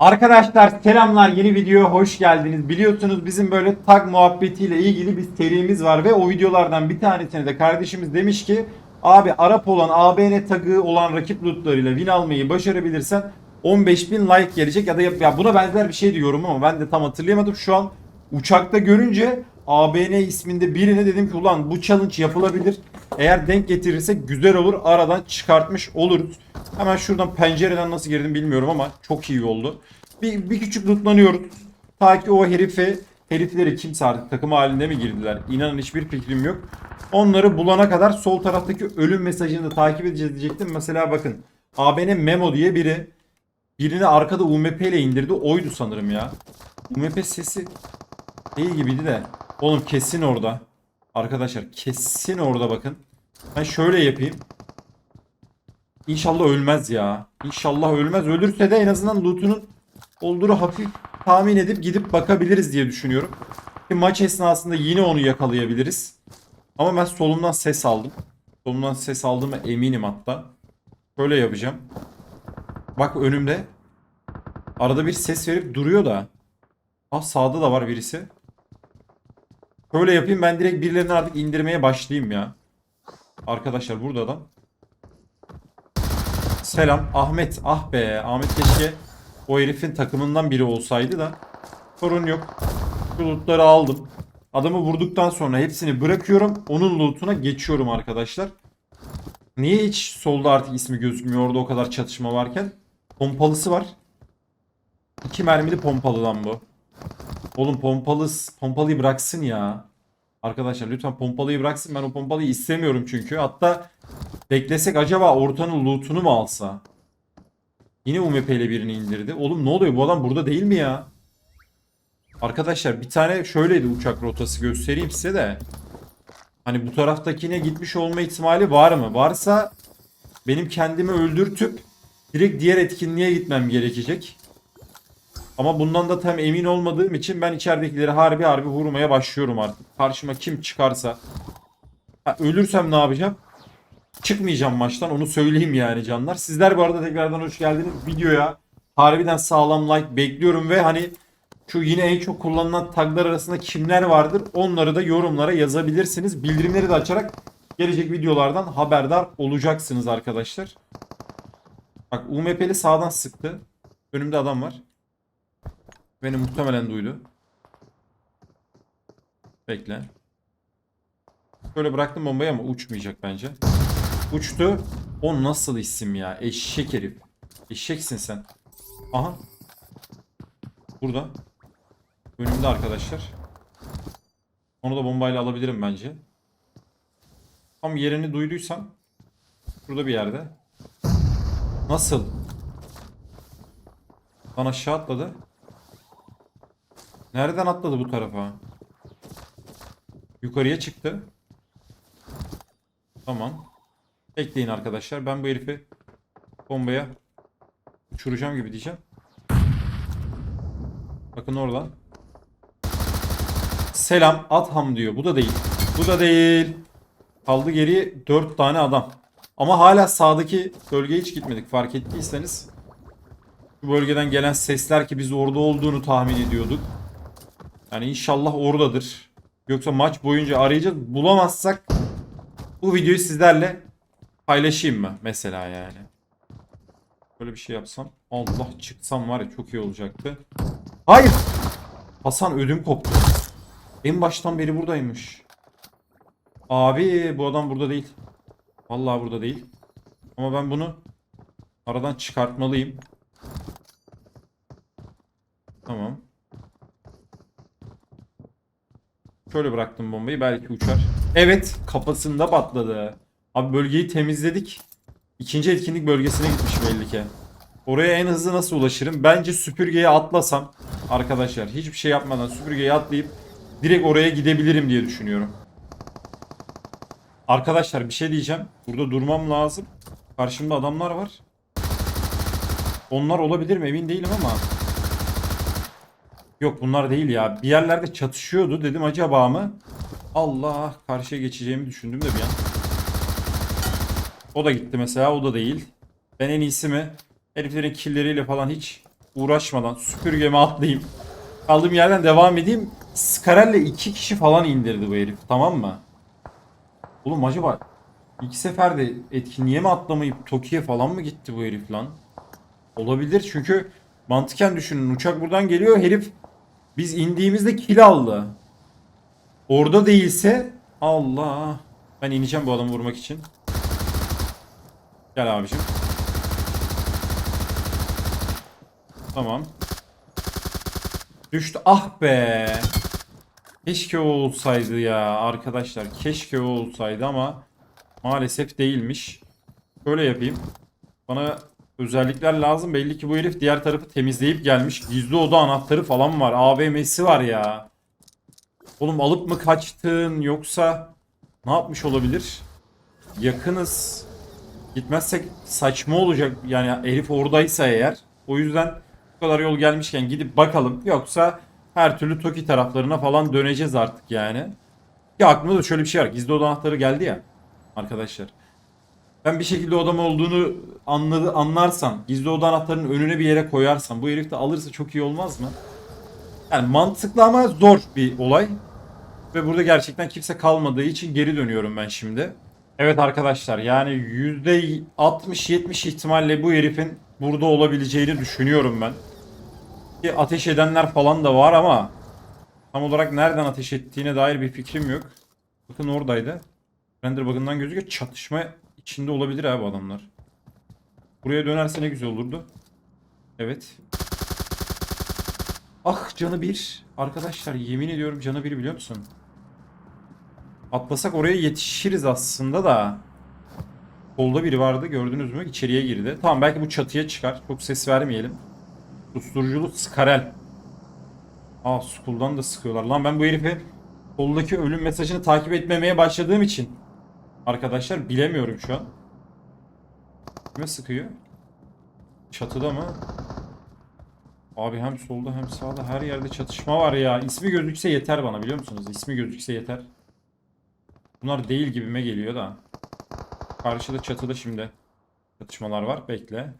Arkadaşlar selamlar yeni videoya hoş geldiniz. Biliyorsunuz bizim böyle tag muhabbetiyle ilgili bir serimiz var ve o videolardan bir tanesine de kardeşimiz demiş ki abi Arap olan ABN tagı olan rakip lootlarıyla win almayı başarabilirsen 15.000 like gelecek ya da yap- ya buna benzer bir şey diyorum ama ben de tam hatırlayamadım. Şu an uçakta görünce ABN isminde birine dedim ki ulan bu challenge yapılabilir. Eğer denk getirirsek güzel olur. Aradan çıkartmış oluruz. Hemen şuradan pencereden nasıl girdim bilmiyorum ama çok iyi oldu. Bir, bir küçük lootlanıyoruz. Ta ki o herife, herifleri kimse artık takım halinde mi girdiler? İnanın hiçbir fikrim yok. Onları bulana kadar sol taraftaki ölüm mesajını da takip edeceğiz diyecektim. Mesela bakın ABN Memo diye biri birini arkada UMP ile indirdi. Oydu sanırım ya. UMP sesi değil gibiydi de. Oğlum kesin orada. Arkadaşlar kesin orada bakın. Ben şöyle yapayım. İnşallah ölmez ya. İnşallah ölmez. Ölürse de en azından loot'unun olduğunu hafif tahmin edip gidip bakabiliriz diye düşünüyorum. Ki maç esnasında yine onu yakalayabiliriz. Ama ben solumdan ses aldım. Solumdan ses aldığıma eminim hatta. Şöyle yapacağım. Bak önümde. Arada bir ses verip duruyor da. Ah sağda da var birisi. Şöyle yapayım ben direkt birilerini artık indirmeye başlayayım ya. Arkadaşlar burada adam. Selam Ahmet. Ah be Ahmet keşke o herifin takımından biri olsaydı da. Sorun yok. Şu lootları aldım. Adamı vurduktan sonra hepsini bırakıyorum. Onun lootuna geçiyorum arkadaşlar. Niye hiç solda artık ismi gözükmüyor orada o kadar çatışma varken? Pompalısı var. İki mermili pompalı lan bu. Oğlum pompalı, pompalıyı bıraksın ya. Arkadaşlar lütfen pompalıyı bıraksın. Ben o pompalıyı istemiyorum çünkü. Hatta beklesek acaba ortanın lootunu mu alsa? Yine UMP ile birini indirdi. Oğlum ne oluyor bu adam burada değil mi ya? Arkadaşlar bir tane şöyleydi uçak rotası göstereyim size de. Hani bu taraftakine gitmiş olma ihtimali var mı? Varsa benim kendimi öldürtüp direkt diğer etkinliğe gitmem gerekecek. Ama bundan da tam emin olmadığım için ben içeridekileri harbi harbi vurmaya başlıyorum artık. Karşıma kim çıkarsa. Ha, ölürsem ne yapacağım? Çıkmayacağım maçtan onu söyleyeyim yani canlar. Sizler bu arada tekrardan hoş geldiniz. Videoya harbiden sağlam like bekliyorum ve hani şu yine en çok kullanılan taglar arasında kimler vardır onları da yorumlara yazabilirsiniz. Bildirimleri de açarak gelecek videolardan haberdar olacaksınız arkadaşlar. Bak UMP'li sağdan sıktı. Önümde adam var. Beni muhtemelen duydu. Bekle. Böyle bıraktım bombayı ama uçmayacak bence. Uçtu. O nasıl isim ya? Eşek herif. Eşeksin sen. Aha. Burada. Önümde arkadaşlar. Onu da bombayla alabilirim bence. Tam yerini duyduysam. Burada bir yerde. Nasıl? Lan aşağı atladı. Nereden atladı bu tarafa? Yukarıya çıktı. Tamam. Bekleyin arkadaşlar. Ben bu herifi bombaya uçuracağım gibi diyeceğim. Bakın oradan. Selam Atham diyor. Bu da değil. Bu da değil. Kaldı geriye 4 tane adam. Ama hala sağdaki bölgeye hiç gitmedik. Fark ettiyseniz. Bu bölgeden gelen sesler ki biz orada olduğunu tahmin ediyorduk. Yani inşallah oradadır. Yoksa maç boyunca arayacağız. Bulamazsak bu videoyu sizlerle paylaşayım mı mesela yani. Böyle bir şey yapsam. Allah çıksam var ya çok iyi olacaktı. Hayır. Hasan ödüm koptu. En baştan beri buradaymış. Abi bu adam burada değil. Vallahi burada değil. Ama ben bunu aradan çıkartmalıyım. Tamam. Şöyle bıraktım bombayı belki uçar. Evet kafasında patladı. Abi bölgeyi temizledik. İkinci etkinlik bölgesine gitmiş belli ki. Oraya en hızlı nasıl ulaşırım? Bence süpürgeye atlasam arkadaşlar hiçbir şey yapmadan süpürgeye atlayıp direkt oraya gidebilirim diye düşünüyorum. Arkadaşlar bir şey diyeceğim. Burada durmam lazım. Karşımda adamlar var. Onlar olabilir mi emin değilim ama. Yok bunlar değil ya. Bir yerlerde çatışıyordu. Dedim acaba mı? Allah karşıya geçeceğimi düşündüm de bir an. O da gitti mesela. O da değil. Ben en iyisi mi? Heriflerin killeriyle falan hiç uğraşmadan süpürgeme atlayayım. Kaldığım yerden devam edeyim. Skarel'le iki kişi falan indirdi bu herif. Tamam mı? Oğlum acaba ilk seferde etkinliğe mi atlamayıp Toki'ye falan mı gitti bu herif lan? Olabilir çünkü mantıken düşünün. Uçak buradan geliyor. Herif biz indiğimizde kill aldı. Orada değilse Allah. Ben ineceğim bu adamı vurmak için. Gel abicim. Tamam. Düştü. Ah be. Keşke o olsaydı ya arkadaşlar. Keşke o olsaydı ama maalesef değilmiş. Şöyle yapayım. Bana özellikler lazım. Belli ki bu herif diğer tarafı temizleyip gelmiş. Gizli oda anahtarı falan var. AVM'si var ya. Oğlum alıp mı kaçtın yoksa ne yapmış olabilir? Yakınız. Gitmezsek saçma olacak. Yani herif oradaysa eğer. O yüzden bu kadar yol gelmişken gidip bakalım. Yoksa her türlü Toki taraflarına falan döneceğiz artık yani. Ya aklımda da şöyle bir şey var. Gizli oda anahtarı geldi ya. Arkadaşlar. Ben bir şekilde odam olduğunu anladı, anlarsam, gizli oda anahtarının önüne bir yere koyarsam, bu herif de alırsa çok iyi olmaz mı? Yani mantıklı ama zor bir olay. Ve burada gerçekten kimse kalmadığı için geri dönüyorum ben şimdi. Evet arkadaşlar yani %60-70 ihtimalle bu herifin burada olabileceğini düşünüyorum ben. Ki ateş edenler falan da var ama tam olarak nereden ateş ettiğine dair bir fikrim yok. Bakın oradaydı. Render bug'ından gözüküyor. Çatışma içinde olabilir abi adamlar. Buraya dönerse ne güzel olurdu. Evet. Ah canı bir. Arkadaşlar yemin ediyorum canı bir biliyor musun? Atlasak oraya yetişiriz aslında da. Solda biri vardı gördünüz mü? İçeriye girdi. Tamam belki bu çatıya çıkar. Çok ses vermeyelim. Susturuculu Skarel. Aa Skull'dan da sıkıyorlar. Lan ben bu herifi soldaki ölüm mesajını takip etmemeye başladığım için arkadaşlar bilemiyorum şu an. Kime sıkıyor? Çatıda mı? Abi hem solda hem sağda her yerde çatışma var ya. İsmi gözükse yeter bana biliyor musunuz? İsmi gözükse yeter. Bunlar değil gibime geliyor da. Karşıda çatıda şimdi çatışmalar var. Bekle.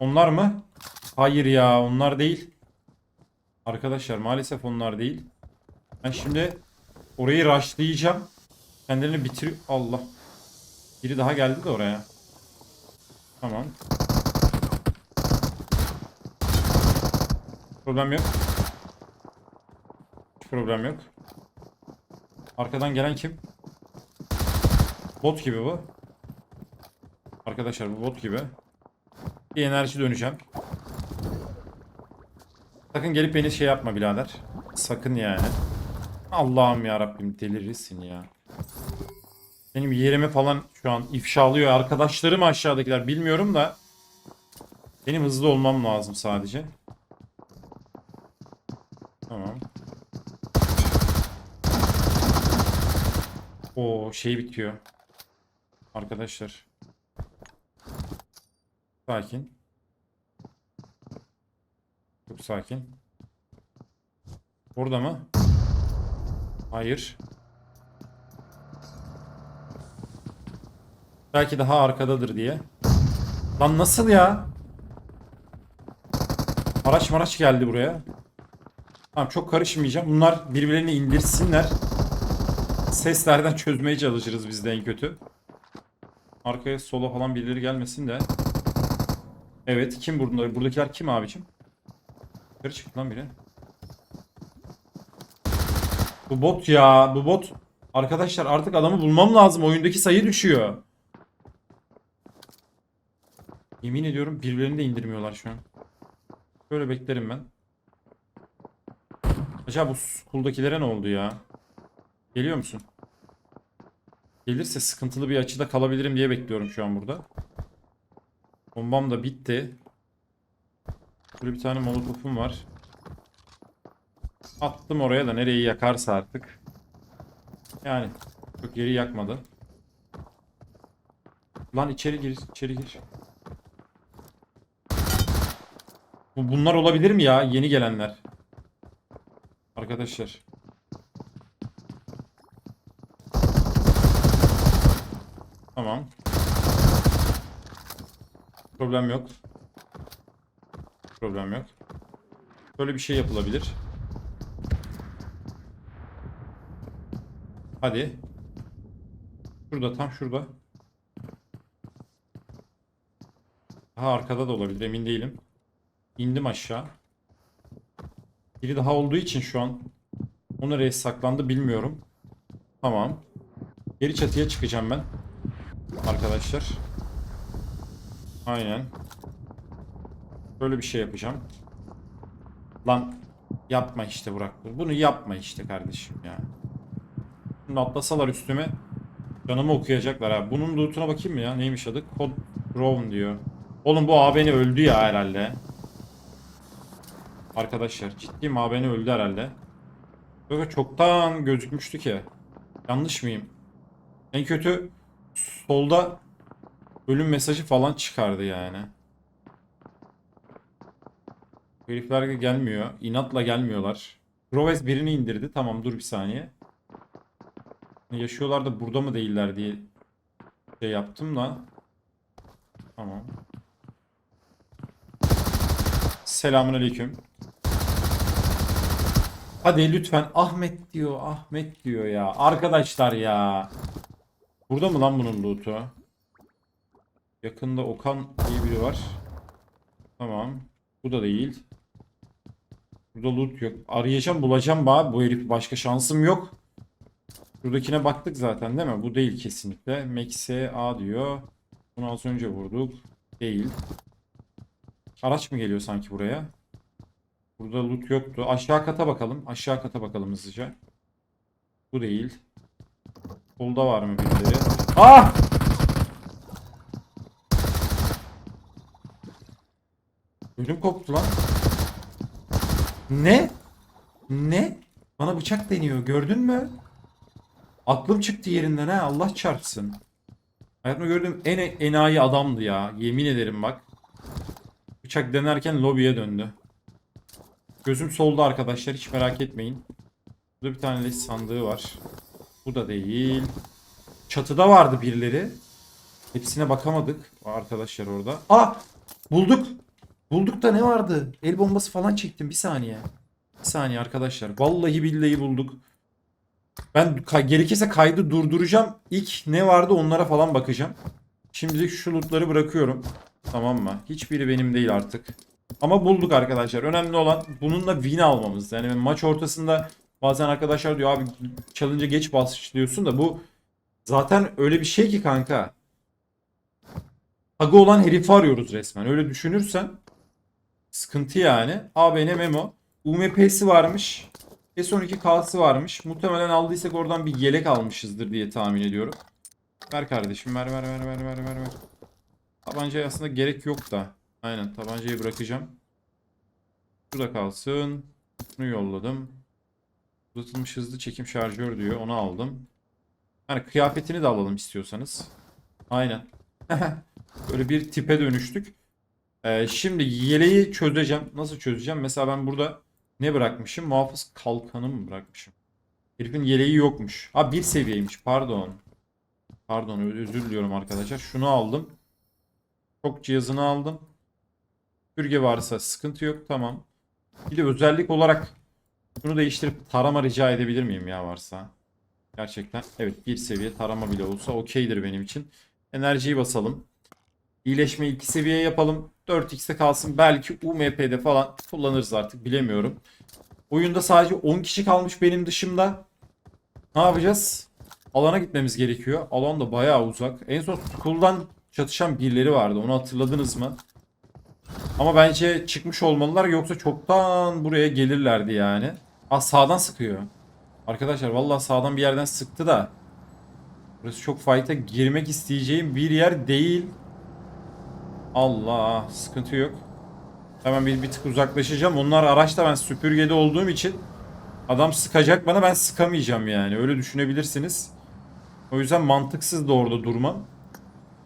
Onlar mı? Hayır ya onlar değil. Arkadaşlar maalesef onlar değil. Ben şimdi orayı rushlayacağım. Kendilerini bitir... Allah. Biri daha geldi de oraya. Tamam. Problem yok. Hiç problem yok. Arkadan gelen kim? Bot gibi bu. Arkadaşlar bu bot gibi. Bir enerji döneceğim. Sakın gelip beni şey yapma birader. Sakın yani. Allah'ım ya Rabbim delirirsin ya. Benim yerimi falan şu an ifşalıyor. Arkadaşlarım aşağıdakiler bilmiyorum da. Benim hızlı olmam lazım sadece. Tamam. O şey bitiyor. Arkadaşlar. Sakin. Çok sakin. Burada mı? Hayır. Belki daha arkadadır diye. Lan nasıl ya? Araç maraç geldi buraya. Tamam çok karışmayacağım. Bunlar birbirlerini indirsinler. Seslerden çözmeye çalışırız biz de en kötü. Arkaya sola falan birileri gelmesin de. Evet kim burada? Buradakiler kim abicim? Yukarı çıktı lan biri. Bu bot ya. Bu bot. Arkadaşlar artık adamı bulmam lazım. Oyundaki sayı düşüyor. Yemin ediyorum birbirlerini de indirmiyorlar şu an. Böyle beklerim ben. Acaba bu skuldakilere ne oldu ya? Geliyor musun? Gelirse sıkıntılı bir açıda kalabilirim diye bekliyorum şu an burada. Bombam da bitti. Burada bir tane molotofum var. Attım oraya da nereyi yakarsa artık. Yani çok yeri yakmadı. Lan içeri gir, içeri gir. Bu bunlar olabilir mi ya? Yeni gelenler. Arkadaşlar. Tamam. Problem yok. Problem yok. Böyle bir şey yapılabilir. Hadi. Şurada tam şurada. Daha arkada da olabilir emin değilim. İndim aşağı. Biri daha olduğu için şu an o nereye saklandı bilmiyorum. Tamam. Geri çatıya çıkacağım ben. Arkadaşlar. Aynen. Böyle bir şey yapacağım. Lan yapma işte Burak. Bunu yapma işte kardeşim ya. Şimdi atlasalar üstüme canımı okuyacaklar ha. Bunun lootuna bakayım mı ya? Neymiş adı? Code Brown diyor. Oğlum bu ABN öldü ya herhalde. Arkadaşlar ciddiyim ABN öldü herhalde. Yok çoktan gözükmüştü ki. Yanlış mıyım? En kötü solda ölüm mesajı falan çıkardı yani. Herifler gelmiyor. İnatla gelmiyorlar. Groves birini indirdi. Tamam dur bir saniye. Yaşıyorlar da burada mı değiller diye şey yaptım da. Tamam. Selamun aleyküm. Hadi lütfen Ahmet diyor, Ahmet diyor ya. Arkadaşlar ya. Burada mı lan bunun loot'u? Yakında Okan diye biri var. Tamam. Bu da değil. Burada loot yok. Arayacağım bulacağım abi bu herifi. Başka şansım yok. Buradakine baktık zaten değil mi? Bu değil kesinlikle. Maxe A diyor. Bunu az önce vurduk. Değil. Araç mı geliyor sanki buraya? Burada loot yoktu. Aşağı kata bakalım. Aşağı kata bakalım hızlıca. Bu değil. Solda var mı birileri? Ah! Ölüm koptu lan. Ne? Ne? Bana bıçak deniyor. Gördün mü? Aklım çıktı yerinden ha. Allah çarpsın. Hayatımda gördüğüm en enayi adamdı ya. Yemin ederim bak. Bıçak denerken lobiye döndü. Gözüm solda arkadaşlar. Hiç merak etmeyin. Burada bir tane list sandığı var. Bu da değil. Çatıda vardı birileri. Hepsine bakamadık. Arkadaşlar orada. Aa! Bulduk. Bulduk da ne vardı? El bombası falan çektim. Bir saniye. Bir saniye arkadaşlar. Vallahi billahi bulduk. Ben gerekirse kaydı durduracağım. İlk ne vardı onlara falan bakacağım. Şimdilik şu lootları bırakıyorum. Tamam mı? Hiçbiri benim değil artık. Ama bulduk arkadaşlar. Önemli olan bununla win almamız. Yani maç ortasında bazen arkadaşlar diyor abi challenge'a geç başlıyorsun da bu zaten öyle bir şey ki kanka. Aga olan herifi arıyoruz resmen. Öyle düşünürsen sıkıntı yani. ABN Memo. UMP'si varmış. S12K'sı varmış. Muhtemelen aldıysak oradan bir yelek almışızdır diye tahmin ediyorum. Ver kardeşim ver ver ver ver ver ver ver. Tabancaya aslında gerek yok da. Aynen tabancayı bırakacağım. Şurada kalsın. Bunu yolladım. Uzatılmış hızlı çekim şarjör diyor. Onu aldım. Yani kıyafetini de alalım istiyorsanız. Aynen. Böyle bir tipe dönüştük. Ee, şimdi yeleği çözeceğim. Nasıl çözeceğim? Mesela ben burada ne bırakmışım? Muhafız kalkanı mı bırakmışım? Herifin yeleği yokmuş. Ha bir seviyeymiş. Pardon. Pardon özür diliyorum arkadaşlar. Şunu aldım. Çok cihazını aldım. Süpürge varsa sıkıntı yok. Tamam. Bir de özellik olarak şunu değiştirip tarama rica edebilir miyim ya varsa? Gerçekten. Evet bir seviye tarama bile olsa okeydir benim için. Enerjiyi basalım. İyileşmeyi 2 seviye yapalım. 4x'te kalsın. Belki UMP'de falan kullanırız artık bilemiyorum. Oyunda sadece 10 kişi kalmış benim dışımda. Ne yapacağız? Alana gitmemiz gerekiyor. Alan da bayağı uzak. En son school'dan çatışan birileri vardı. Onu hatırladınız mı? Ama bence çıkmış olmalılar yoksa çoktan buraya gelirlerdi yani. Aa sağdan sıkıyor. Arkadaşlar vallahi sağdan bir yerden sıktı da. Burası çok fight'a girmek isteyeceğim bir yer değil. Allah sıkıntı yok. Hemen bir, bir tık uzaklaşacağım. Onlar araçta ben süpürgede olduğum için adam sıkacak bana ben sıkamayacağım yani. Öyle düşünebilirsiniz. O yüzden mantıksız da orada durmam.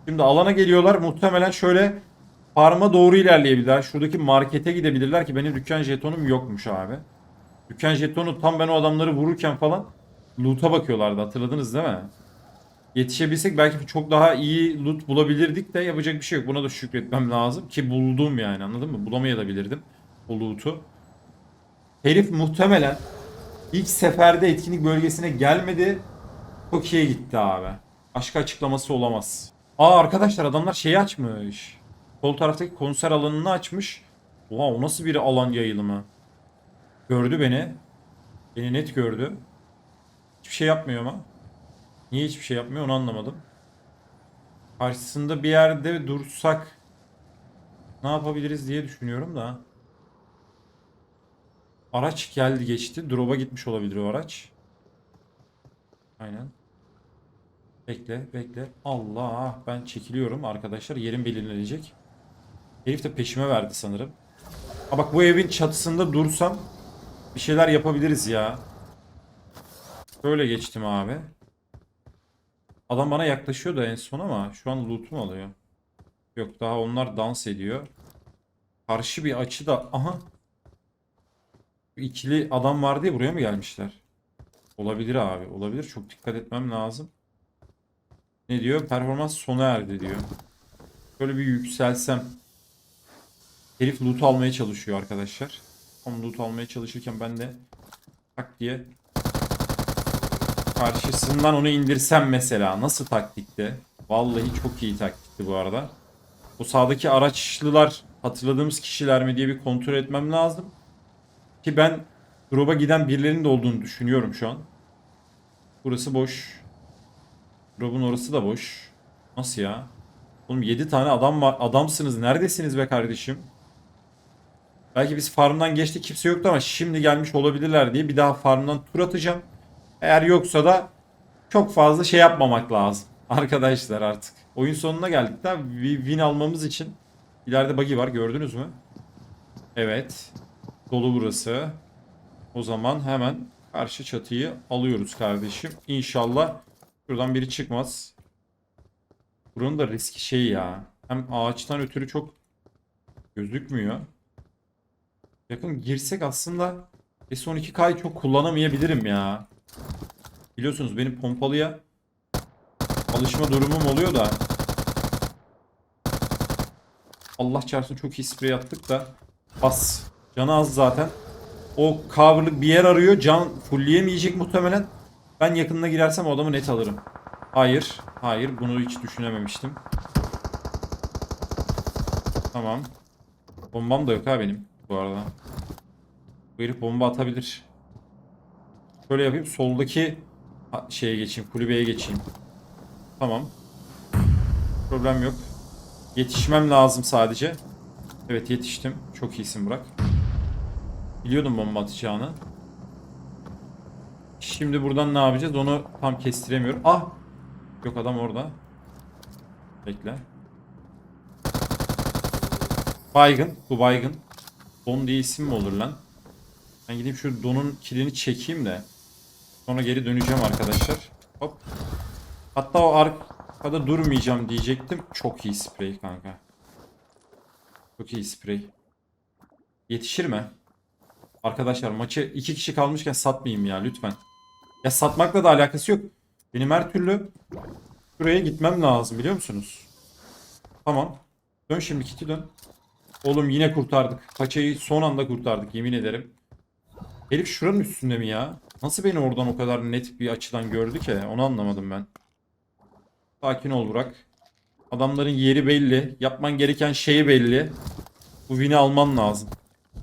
Şimdi alana geliyorlar. Muhtemelen şöyle farma doğru ilerleyebilirler. Şuradaki markete gidebilirler ki benim dükkan jetonum yokmuş abi. Dükkan jetonu tam ben o adamları vururken falan loot'a bakıyorlardı. Hatırladınız değil mi? Yetişebilsek belki çok daha iyi loot bulabilirdik de yapacak bir şey yok. Buna da şükretmem lazım ki buldum yani anladın mı? Bulamayabilirdim o loot'u. Herif muhtemelen ilk seferde etkinlik bölgesine gelmedi. Tokyo'ya gitti abi. Başka açıklaması olamaz. Aa arkadaşlar adamlar şeyi açmış. Sol taraftaki konser alanını açmış. Oha o nasıl bir alan yayılımı. Gördü beni. Beni net gördü. Hiçbir şey yapmıyor ama. Niye hiçbir şey yapmıyor onu anlamadım. Karşısında bir yerde dursak ne yapabiliriz diye düşünüyorum da. Araç geldi geçti. Drop'a gitmiş olabilir o araç. Aynen. Bekle bekle. Allah ben çekiliyorum arkadaşlar. Yerim belirlenecek. Herif de peşime verdi sanırım. Ha bak bu evin çatısında dursam bir şeyler yapabiliriz ya. Böyle geçtim abi. Adam bana yaklaşıyor da en son ama şu an loot'umu alıyor. Yok daha onlar dans ediyor. Karşı bir açıda aha. Bir İkili adam vardı ya buraya mı gelmişler? Olabilir abi olabilir. Çok dikkat etmem lazım. Ne diyor? Performans sona erdi diyor. Böyle bir yükselsem. Herif loot almaya çalışıyor arkadaşlar. Tam loot almaya çalışırken ben de tak diye karşısından onu indirsem mesela nasıl taktikti? Vallahi çok iyi taktikti bu arada. O sağdaki araçlılar hatırladığımız kişiler mi diye bir kontrol etmem lazım. Ki ben drop'a giden birilerinin de olduğunu düşünüyorum şu an. Burası boş. Drop'un orası da boş. Nasıl ya? Oğlum 7 tane adam var. Adamsınız. Neredesiniz be kardeşim? Belki biz farmdan geçtik kimse yoktu ama şimdi gelmiş olabilirler diye bir daha farmdan tur atacağım. Eğer yoksa da çok fazla şey yapmamak lazım. Arkadaşlar artık. Oyun sonuna geldik de win almamız için. İleride buggy var gördünüz mü? Evet. Dolu burası. O zaman hemen karşı çatıyı alıyoruz kardeşim. İnşallah şuradan biri çıkmaz. Buranın da riski şey ya. Hem ağaçtan ötürü çok gözükmüyor. Yakın girsek aslında S12K'yı çok kullanamayabilirim ya. Biliyorsunuz benim pompalıya alışma durumum oluyor da. Allah çarpsın çok iyi sprey attık da. Bas. Canı az zaten. O coverlık bir yer arıyor. Can fullleyemeyecek muhtemelen. Ben yakınına girersem o adamı net alırım. Hayır. Hayır. Bunu hiç düşünememiştim. Tamam. Bombam da yok ha benim bu arada. Bu herif bomba atabilir. Şöyle yapayım. Soldaki şeye geçeyim. Kulübeye geçeyim. Tamam. Problem yok. Yetişmem lazım sadece. Evet yetiştim. Çok iyisin Burak. Biliyordum bomba atacağını. Şimdi buradan ne yapacağız? Onu tam kestiremiyorum. Ah! Yok adam orada. Bekle. Baygın. Bu baygın. Don diye isim mi olur lan? Ben gideyim şu donun kilini çekeyim de. Sonra geri döneceğim arkadaşlar. Hop. Hatta o arkada durmayacağım diyecektim. Çok iyi sprey kanka. Çok iyi sprey. Yetişir mi? Arkadaşlar maçı iki kişi kalmışken satmayayım ya lütfen. Ya satmakla da alakası yok. Benim her türlü şuraya gitmem lazım biliyor musunuz? Tamam. Dön şimdi kiti dön. Oğlum yine kurtardık. Paçayı son anda kurtardık yemin ederim. Herif şuranın üstünde mi ya? Nasıl beni oradan o kadar net bir açıdan gördü ki? Onu anlamadım ben. Sakin ol Burak. Adamların yeri belli. Yapman gereken şey belli. Bu win'i alman lazım.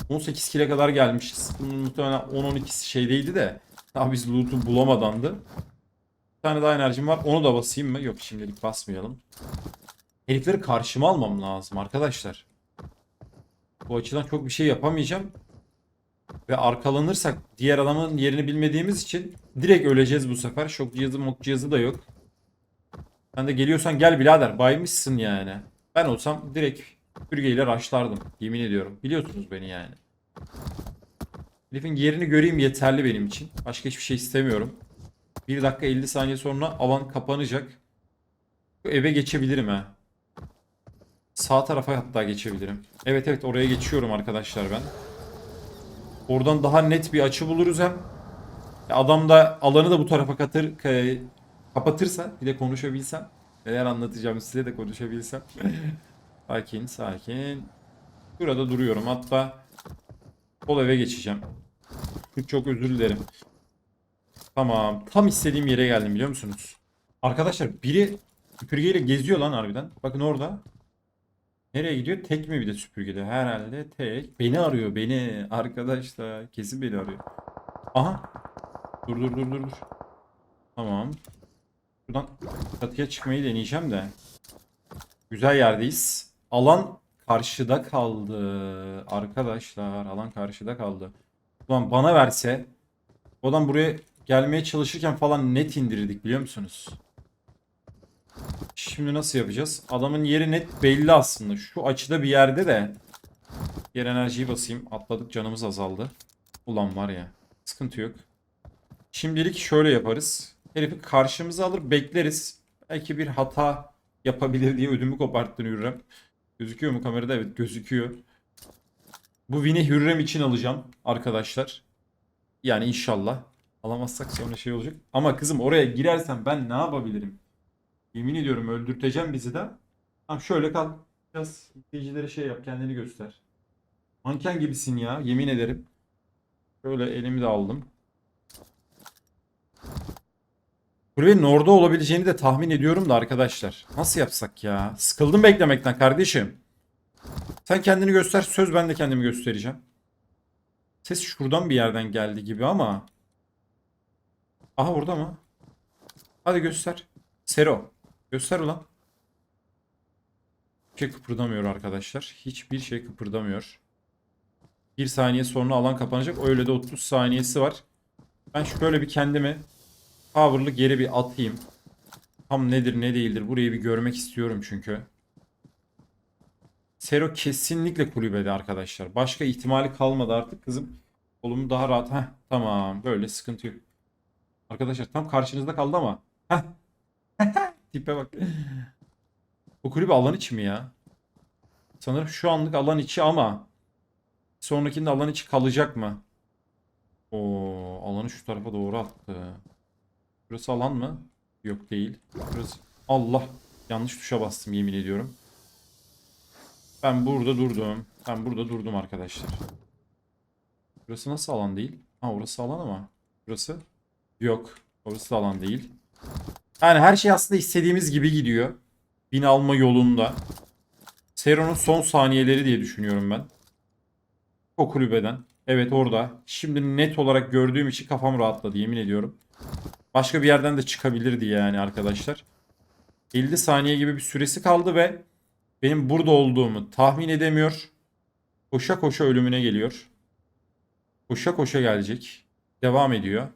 18 kile kadar gelmişiz. Bunun muhtemelen 10-12'si şeydeydi de. Daha biz loot'u bulamadandı. Bir tane daha enerjim var. Onu da basayım mı? Yok şimdilik basmayalım. Herifleri karşıma almam lazım arkadaşlar. Bu açıdan çok bir şey yapamayacağım. Ve arkalanırsak diğer adamın yerini bilmediğimiz için direkt öleceğiz bu sefer. Şok cihazı mok cihazı da yok. Sen de geliyorsan gel birader baymışsın yani. Ben olsam direkt Bürgeyle raşlardım. Yemin ediyorum. Biliyorsunuz beni yani. Herifin yerini göreyim yeterli benim için. Başka hiçbir şey istemiyorum. 1 dakika 50 saniye sonra alan kapanacak. Şu eve geçebilirim ha. Sağ tarafa hatta geçebilirim. Evet evet oraya geçiyorum arkadaşlar ben. Oradan daha net bir açı buluruz hem. Adam da alanı da bu tarafa katır, kay- kapatırsa bir de konuşabilsem. Neler anlatacağım size de konuşabilsem. sakin sakin. Burada duruyorum. Hatta sol eve geçeceğim. Çok özür dilerim. Tamam. Tam istediğim yere geldim biliyor musunuz? Arkadaşlar biri süpürgeyle geziyor lan harbiden. Bakın orada. Nereye gidiyor? Tek mi bir de süpürgede? Herhalde tek. Beni arıyor beni. Arkadaşlar. Kesin beni arıyor. Aha. Dur dur dur dur dur. Tamam. Buradan çatıya çıkmayı deneyeceğim de. Güzel yerdeyiz. Alan karşıda kaldı. Arkadaşlar alan karşıda kaldı. Ulan bana verse o adam buraya gelmeye çalışırken falan net indirdik biliyor musunuz? Şimdi nasıl yapacağız? Adamın yeri net belli aslında. Şu açıda bir yerde de. Yer enerjiyi basayım. Atladık canımız azaldı. Ulan var ya. Sıkıntı yok. Şimdilik şöyle yaparız. Herifi karşımıza alır bekleriz. Belki bir hata yapabilir diye ödümü koparttın Hürrem. Gözüküyor mu kamerada? Evet gözüküyor. Bu win'i Hürrem için alacağım arkadaşlar. Yani inşallah. Alamazsak sonra şey olacak. Ama kızım oraya girersem ben ne yapabilirim? Yemin ediyorum öldürteceğim bizi de. Tamam şöyle kal. Biraz izleyicilere şey yap kendini göster. Manken gibisin ya yemin ederim. Şöyle elimi de aldım. Kulübenin orada olabileceğini de tahmin ediyorum da arkadaşlar. Nasıl yapsak ya? Sıkıldım beklemekten kardeşim. Sen kendini göster söz ben de kendimi göstereceğim. Ses şuradan bir yerden geldi gibi ama. Aha burada mı? Hadi göster. Sero. Göster ulan. Bir şey kıpırdamıyor arkadaşlar. Hiçbir şey kıpırdamıyor. Bir saniye sonra alan kapanacak. Öyle de 30 saniyesi var. Ben şöyle bir kendimi power'lı geri bir atayım. Tam nedir ne değildir burayı bir görmek istiyorum çünkü. Sero kesinlikle kulübede arkadaşlar. Başka ihtimali kalmadı artık kızım. Kolumu daha rahat. Heh, tamam böyle sıkıntı yok. Arkadaşlar tam karşınızda kaldı ama. Heh. Tipe bak. Bu kulübe alan içi mi ya? Sanırım şu anlık alan içi ama sonrakinde alan içi kalacak mı? O alanı şu tarafa doğru attı. Burası alan mı? Yok değil. Burası Allah yanlış tuşa bastım yemin ediyorum. Ben burada durdum. Ben burada durdum arkadaşlar. Burası nasıl alan değil? Ha orası alan ama. Burası yok. Orası da alan değil. Yani her şey aslında istediğimiz gibi gidiyor. Bin alma yolunda. Seron'un son saniyeleri diye düşünüyorum ben. O kulübeden. Evet orada. Şimdi net olarak gördüğüm için kafam rahatladı yemin ediyorum. Başka bir yerden de çıkabilirdi yani arkadaşlar. 50 saniye gibi bir süresi kaldı ve benim burada olduğumu tahmin edemiyor. Koşa koşa ölümüne geliyor. Koşa koşa gelecek. Devam ediyor.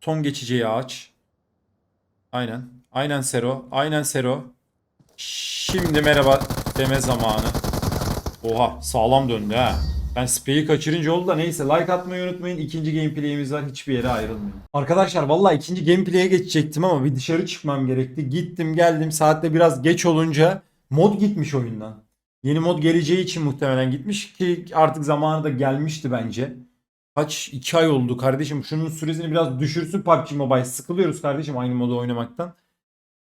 Son geçeceği ağaç. Aynen. Aynen Sero. Aynen Sero. Şimdi merhaba deme zamanı. Oha sağlam döndü ha. Ben spreyi kaçırınca oldu da neyse like atmayı unutmayın. İkinci gameplay'imiz var. Hiçbir yere ayrılmayın. Arkadaşlar vallahi ikinci gameplay'e geçecektim ama bir dışarı çıkmam gerekti. Gittim geldim. Saatte biraz geç olunca mod gitmiş oyundan. Yeni mod geleceği için muhtemelen gitmiş ki artık zamanı da gelmişti bence. Kaç? 2 ay oldu kardeşim. Şunun süresini biraz düşürsün PUBG Mobile. Sıkılıyoruz kardeşim aynı modu oynamaktan.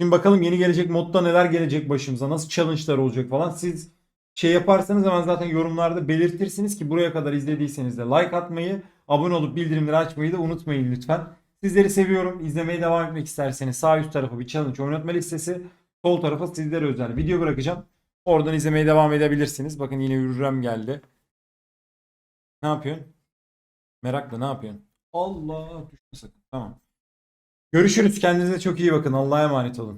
Şimdi bakalım yeni gelecek modda neler gelecek başımıza. Nasıl challenge'lar olacak falan. Siz şey yaparsanız hemen zaten yorumlarda belirtirsiniz ki buraya kadar izlediyseniz de like atmayı, abone olup bildirimleri açmayı da unutmayın lütfen. Sizleri seviyorum. İzlemeye devam etmek isterseniz sağ üst tarafa bir challenge oynatma listesi, sol tarafa sizlere özel video bırakacağım. Oradan izlemeye devam edebilirsiniz. Bakın yine Hürrem geldi. Ne yapıyorsun? Merakla ne yapıyorsun? Allah düşme sakın. Tamam. Görüşürüz. Kendinize çok iyi bakın. Allah'a emanet olun.